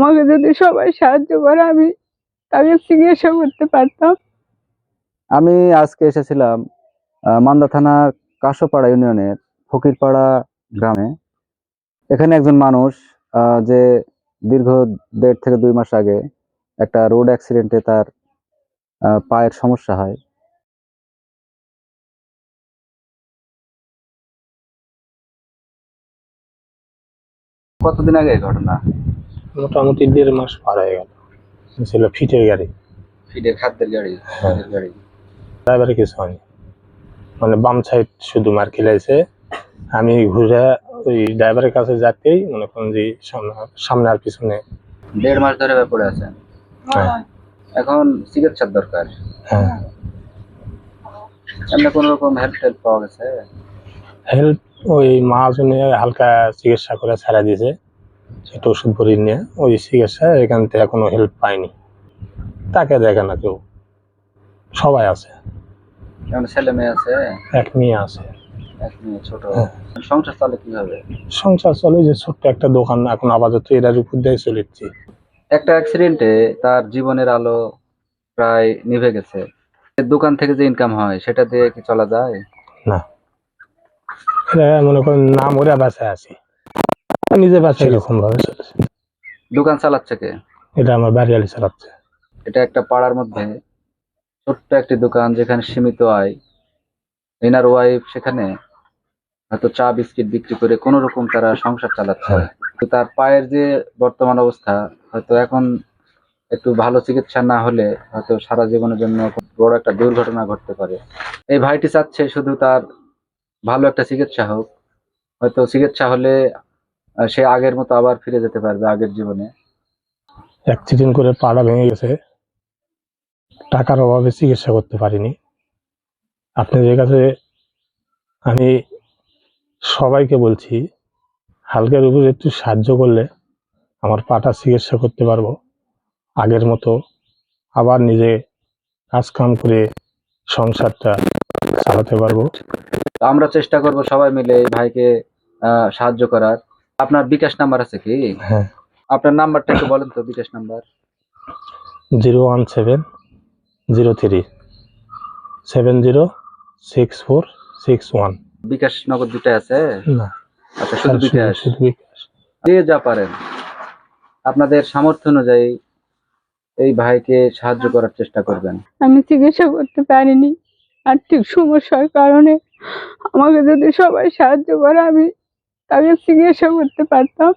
আমাকে যদি সবাই সাহায্য করে আমি তাকে চিকিৎসা করতে পারতাম। আমি আজকে এসেছিলাম আহ, মান্দা থানার কাশোপাড়া ইউনিয়নের ফকিরপাড়া গ্রামে। এখানে একজন মানুষ আহ, যে দীর্ঘ দেড় থেকে দুই মাস আগে একটা রোড অ্যাক্সিডেন্টে তার পায়ের সমস্যা হয়। কতদিন আগে এই ঘটনা? মোটামুটি দেড় মাস পার হয়ে গেল। ছিল ফিটের গাড়ি। ফিডের খাদ্যের গাড়ি খাদ্যের গাড়ি। ড্রাইভারে কিছু হয়নি। মানে বাম সাইড শুধু মার খেলাইছে আমি ঘুরে ওই ড্রাইভারের কাছে যাতেই মনে করেন যে সামনে সামনে আর পিছনে। দেড় মাস ধরে পড়ে আছেন হ্যাঁ। এখন চিকিৎসার দরকার। হ্যাঁ। এমনি কোনো রকম হেল্প টেল্প পাওয়া গেছে? হেল্প ওই মহাজনে হালকা চিকিৎসা করে ছাড়া দিয়েছে। সেটা ওষুধ ভরি নিয়ে ওই চিকিৎসা এখান থেকে কোনো হেল্প পাইনি তাকে দেখে না কেউ। সবাই আছে। ছেলে মেয়ে আছে? এক মেয়ে আছে। ছোট। হ্যাঁ। সংসার চলে কীভাবে? সংসার চলে যে ছোট্ট একটা দোকান এখন আপাতত এটার উপর দিয়ে চলেছি একটা অ্যাক্সিডেন্টে তার জীবনের আলো প্রায় নিভে গেছে। দোকান থেকে যে ইনকাম হয় সেটা দিয়ে কি চলা যায়? না। মনে করেন না মরে বাসায় আছি। নিজে বাসায় এরকম ভাবে চলেছে। দোকান চালাচ্ছে কে? এটা আমার বাড়ি আলি চালাচ্ছে। এটা একটা পাড়ার মধ্যে ছোট্ট একটি দোকান যেখানে সীমিত আয়। এনার ওয়াইফ সেখানে হয়তো চা বিস্কিট বিক্রি করে কোনো রকম তারা সংসার চালাচ্ছে। হ্যাঁ। তো তার পায়ের যে বর্তমান অবস্থা হয়তো এখন একটু ভালো চিকিৎসা না হলে হয়তো সারা জীবনের জন্য বড় একটা দুর্ঘটনা ঘটতে পারে। এই ভাইটি চাচ্ছে শুধু তার ভালো একটা চিকিৎসা হোক। হয়তো চিকিৎসা হলে সে আগের মতো আবার ফিরে যেতে পারবে আগের জীবনে। অ্যাক্সিডেন্ট করে পাড়া ভেঙে গেছে। টাকার অভাবে চিকিৎসা করতে পারিনি। আপনাদের কাছে আমি সবাইকে বলছি হালকার উপরে একটু সাহায্য করলে আমার পাটা চিকিৎসা করতে পারব। আগের মতো আবার নিজে কাজ কাম করে সংসারটা চালাতে পারব। আমরা চেষ্টা করব সবাই মিলে এই ভাইকে সাহায্য করার। আপনার বিকাশ নাম্বার আছে কি? হ্যাঁ। আপনার নাম্বারটা একটু বলেন তো bKash number. Zero one seven zero three seven zero six four six one. BKash Nagad দুটাই আছে? না। আচ্ছা শুধু বিকাশ বিকাশ। যে যা পারেন আপনাদের সামর্থ্য অনুযায়ী এই ভাইকে সাহায্য করার চেষ্টা করবেন। আমি চিকিৎসা করতে পারিনি। আর্থিক সমস্যার কারণে আমাকে যদি সবাই সাহায্য করে আমি তাকে চিকিৎসা করতে পারতাম।